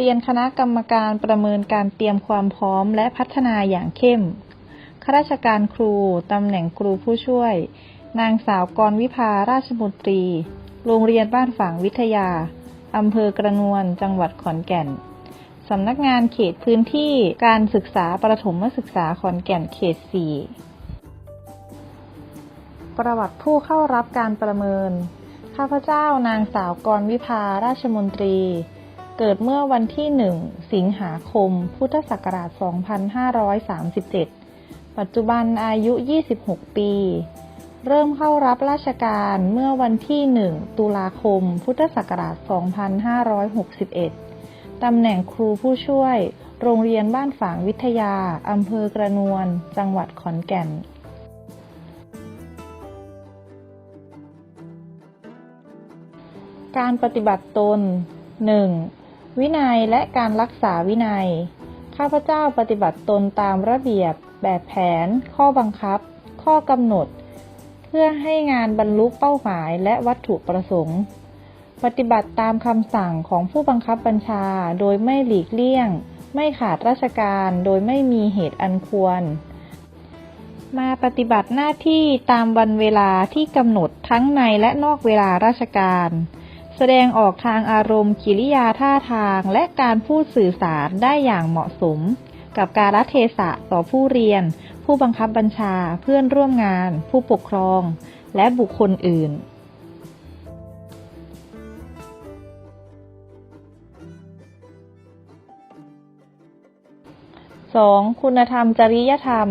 เรียนคณะกรรมการประเมินการเตรียมความพร้อมและพัฒนาอย่างเข้ม ข้าราชการครู ตำแหน่งครูผู้ช่วย นางสาวกรวิภาราชมนตรี โรงเรียนบ้านฝางวิทยา อำเภอกระนวน จังหวัดขอนแก่น สำนักงานเขตพื้นที่การศึกษาประถมศึกษาขอนแก่นเขต 4 ประวัติผู้เข้ารับการประเมิน ข้าพเจ้านางสาวกรวิภาราชมนตรี เกิดเมื่อวันที่ 1 สิงหาคม พุทธศักราช 2537 ปัจจุบันอายุ 26 ปี เริ่มเข้ารับราชการเมื่อวันที่ 1 ตุลาคม พุทธศักราช 2561 ตำแหน่งครูผู้ช่วย โรงเรียนบ้านฝางวิทยา อำเภอกระนวน จังหวัดขอนแก่นการปฏิบัติตน 1. วินัยและการรักษาวินัย ข้าพเจ้าปฏิบัติตนตามระเบียบ แบบแผน ข้อบังคับ ข้อกำหนด เพื่อให้งานบรรลุเป้าหมายและวัตถุประสงค์ ปฏิบัติตามคำสั่งของผู้บังคับบัญชาโดยไม่หลีกเลี่ยง ไม่ขาดราชการโดยไม่มีเหตุอันควร มาปฏิบัติหน้าที่ตามวันเวลาที่กำหนดทั้งในและนอกเวลาราชการ แสดงออกทางอารมณ์กิริยาท่าทางและการพูดสื่อสารได้อย่างเหมาะสม กับการรัเทศะต่อผู้เรียน ผู้บังคับบัญชาเพื่อนร่วมงาน ผู้ปกครอง และบุคคลอื่น 2. คุณธรรมจริยธรรม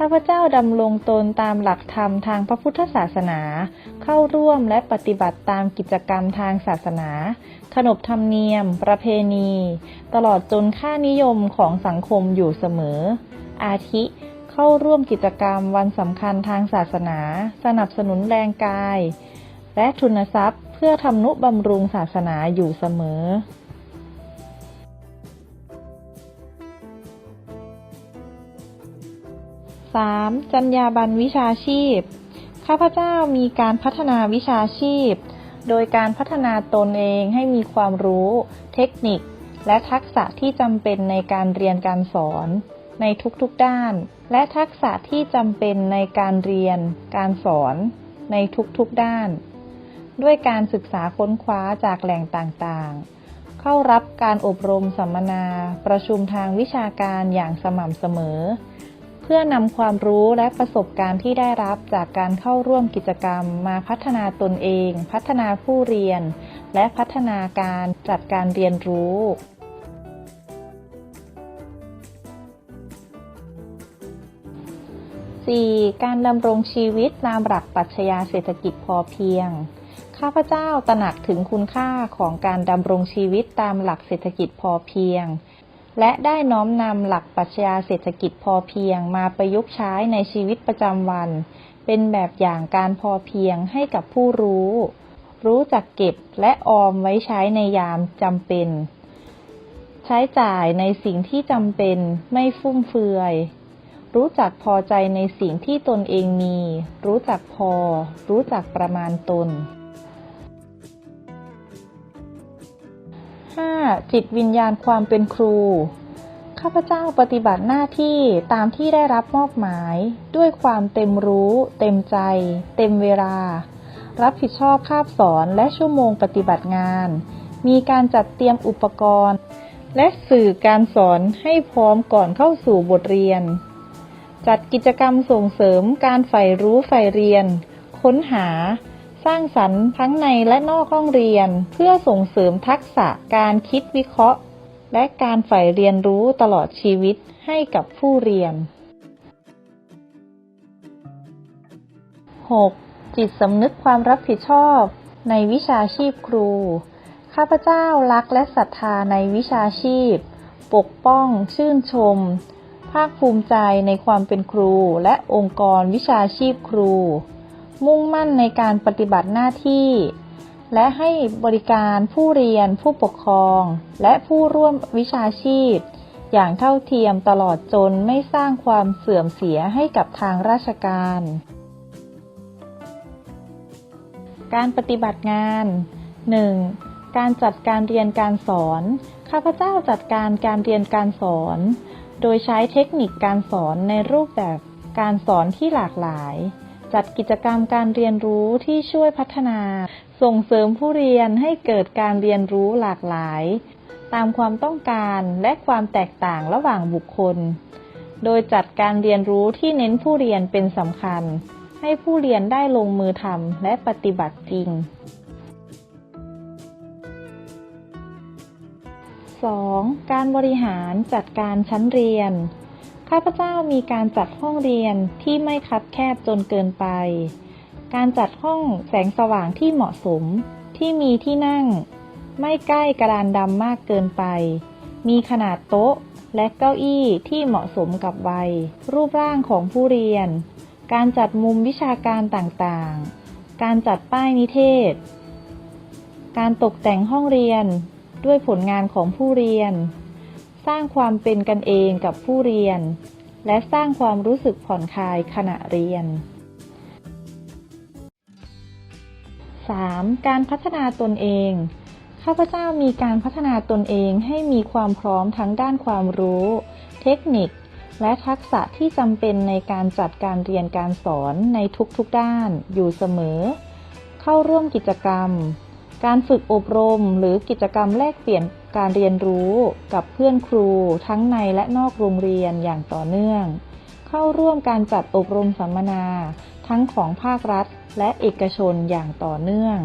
ข้าพเจ้าดำรงตนตามหลักธรรมทางพระพุทธศาสนา เข้าร่วมและปฏิบัติตามกิจกรรมทางศาสนา ขนบธรรมเนียม ประเพณี ตลอดจนค่านิยมของสังคมอยู่เสมอ อาทิเข้าร่วมกิจกรรมวันสำคัญทางศาสนา สนับสนุนแรงกาย และทุนทรัพย์เพื่อทำนุบำรุงศาสนาอยู่เสมอ 3. จรรยาบรรณวิชาชีพ ข้าพเจ้ามีการพัฒนาวิชาชีพ โดยการพัฒนาตนเองให้มีความรู้ เทคนิค และทักษะที่จำเป็นในการเรียนการสอน ในทุกๆด้าน และทักษะที่จำเป็นในการเรียน การสอน ในทุกๆด้าน ด้วยการศึกษาค้นคว้าจากแหล่งต่างๆเข้ารับการอบรมสัมมนา ประชุมทางวิชาการอย่างสม่ำเสมอ พื่อนำความรู้และประสบการณ์ที่ได้รับจากการเข้าร่วมกิจกรรม มาพัฒนาตนเอง พัฒนาผู้เรียน และพัฒนาการจัดการเรียนรู้ 4. การดำรงชีวิตตามหลักปรัชญาเศรษฐกิจพอเพียง ข้าพเจ้าตระหนักถึงคุณค่าของการดำรงชีวิตตามหลักเศรษฐกิจพอเพียง และได้น้อมนำหลักปรัชญาเศรษฐกิจพอเพียงมาประยุกต์ใช้ในชีวิตประจำวัน เป็นแบบอย่างการพอเพียงให้กับผู้รู้ รู้จักเก็บและออมไว้ใช้ในยามจำเป็น ใช้จ่ายในสิ่งที่จำเป็นไม่ฟุ่มเฟือย รู้จักพอใจในสิ่งที่ตนเองมี รู้จักพอ รู้จักประมาณตน 5. จิตวิญญาณความเป็นครู ข้าพเจ้าปฏิบัติหน้าที่ตามที่ได้รับมอบหมาย ด้วยความเต็มรู้ เต็มใจ เต็มเวลา รับผิดชอบคาบสอนและชั่วโมงปฏิบัติงาน มีการจัดเตรียมอุปกรณ์ และสื่อการสอนให้พร้อมก่อนเข้าสู่บทเรียน จัดกิจกรรมส่งเสริมการใฝ่รู้ใฝ่เรียน ค้นหา ร้างสรรค์ทั้งในและนอกห้องเรียน เพื่อส่งเสริมทักษะการคิดวิเคราะห์ และการใฝ่เรียนรู้ตลอดชีวิตให้กับผู้เรียน 6. จิตสำนึกความรับผิดชอบ ในวิชาชีพครู ข้าพเจ้ารักและศรัทธาในวิชาชีพ ปกป้อง ชื่นชม ภาคภูมิใจในความเป็นครูและองค์กรวิชาชีพครู มุ่งมั่นในการปฏิบัติหน้าที่ และให้บริการผู้เรียน ผู้ปกครอง และผู้ร่วมวิชาชีพ อย่างเท่าเทียมตลอดจนไม่สร้างความเสื่อมเสียให้กับทางราชการ การปฏิบัติงาน 1. การจัดการเรียนการสอน ข้าพเจ้าจัดการการเรียนการสอน โดยใช้เทคนิคการสอนในรูปแบบการสอนที่หลากหลาย จัดกิจกรรมการเรียนรู้ที่ช่วยพัฒนา ส่งเสริมผู้เรียนให้เกิดการเรียนรู้หลากหลาย ตามความต้องการและความแตกต่างระหว่างบุคคล โดยจัดการเรียนรู้ที่เน้นผู้เรียนเป็นสำคัญ ให้ผู้เรียนได้ลงมือทำและปฏิบัติจริง 2. การบริหารจัดการชั้นเรียน ข้าพเจ้ามีการจัดห้องเรียนที่ไม่คับแคบจนเกินไป การจัดห้องแสงสว่างที่เหมาะสมที่มีที่นั่ง ไม่ใกล้กระดานดำมากเกินไป มีขนาดโต๊ะและเก้าอี้ที่เหมาะสมกับวัย รูปร่างของผู้เรียน การจัดมุมวิชาการต่างๆ การจัดป้ายนิเทศ การตกแต่งห้องเรียนด้วยผลงานของผู้เรียน สร้างความเป็นกันเองกับผู้เรียน และสร้างความรู้สึกผ่อนคลายขณะเรียน 3. การพัฒนาตนเอง ข้าพเจ้ามีการพัฒนาตนเองให้มีความพร้อมทั้งด้านความรู้ เทคนิค และทักษะที่จำเป็นในการจัดการเรียนการสอนในทุกๆด้านอยู่เสมอ เข้าร่วมกิจกรรม การฝึกอบรมหรือกิจกรรมแลกเปลี่ยนการเรียนรู้กับเพื่อนครูทั้งในและนอกโรงเรียนอย่างต่อเนื่อง เข้าร่วมการจัดอบรมสัมมนา ทั้งของภาครัฐและเอกชนอย่างต่อเนื่อง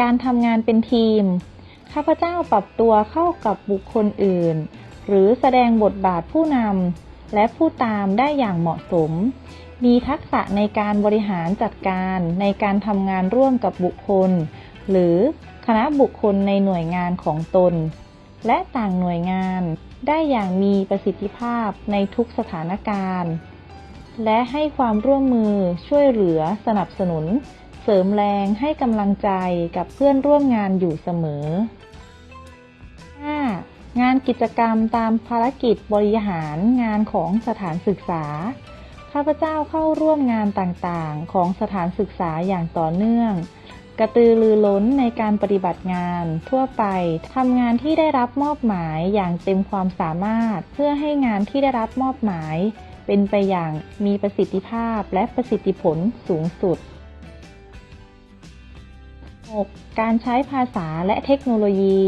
การทำงานเป็นทีม ข้าพเจ้าปรับตัวเข้ากับบุคคลอื่น หรือแสดงบทบาทผู้นำและผู้ตามได้อย่างเหมาะสม มีทักษะในการบริหารจัดการในการทำงานร่วมกับบุคคล หรือคณะบุคคลในหน่วยงานของตน และต่างหน่วยงาน ได้อย่างมีประสิทธิภาพในทุกสถานการณ์ และให้ความร่วมมือช่วยเหลือสนับสนุน เสริมแรงให้กำลังใจกับเพื่อนร่วมงานอยู่เสมอ 5. งานกิจกรรมตามภารกิจบริหารงานของสถานศึกษา ข้าพเจ้าเข้าร่วมงานต่างๆ ของสถานศึกษาอย่างต่อเนื่อง กระตือรือร้นในการปฏิบัติงานทั่วไปทำงานที่ได้รับมอบหมายอย่างเต็มความสามารถ เพื่อให้งานที่ได้รับมอบหมาย เป็นไปอย่างมีประสิทธิภาพและประสิทธิผลสูงสุด 6. การใช้ภาษาและเทคโนโลยี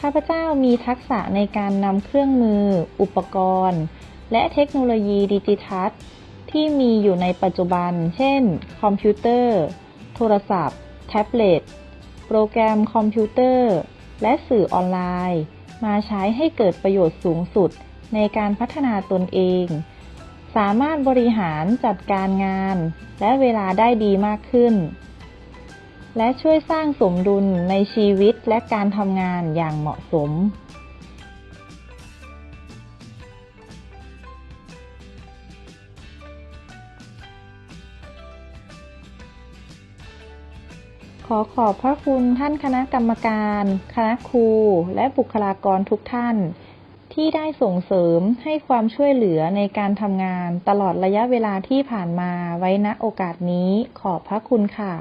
ข้าพเจ้ามีทักษะในการนำเครื่องมือ อุปกรณ์ และเทคโนโลยีดิจิทัล ที่มีอยู่ในปัจจุบัน เช่น คอมพิวเตอร์ โทรศัพท์ แท็บเล็ต โปรแกรมคอมพิวเตอร์ และสื่อออนไลน์ มาใช้ให้เกิดประโยชน์สูงสุดในการพัฒนาตนเอง สามารถบริหารจัดการงาน และเวลาได้ดีมากขึ้น และช่วยสร้างสมดุลในชีวิตและการทำงานอย่างเหมาะสม ขอขอบพระคุณท่านคณะกรรมการ คณะครู และบุคลากรทุกท่าน ที่ได้ส่งเสริมให้ความช่วยเหลือในการทำงานตลอดระยะเวลาที่ผ่านมาไว้ณโอกาสนี้ขอบพระคุณค่ะ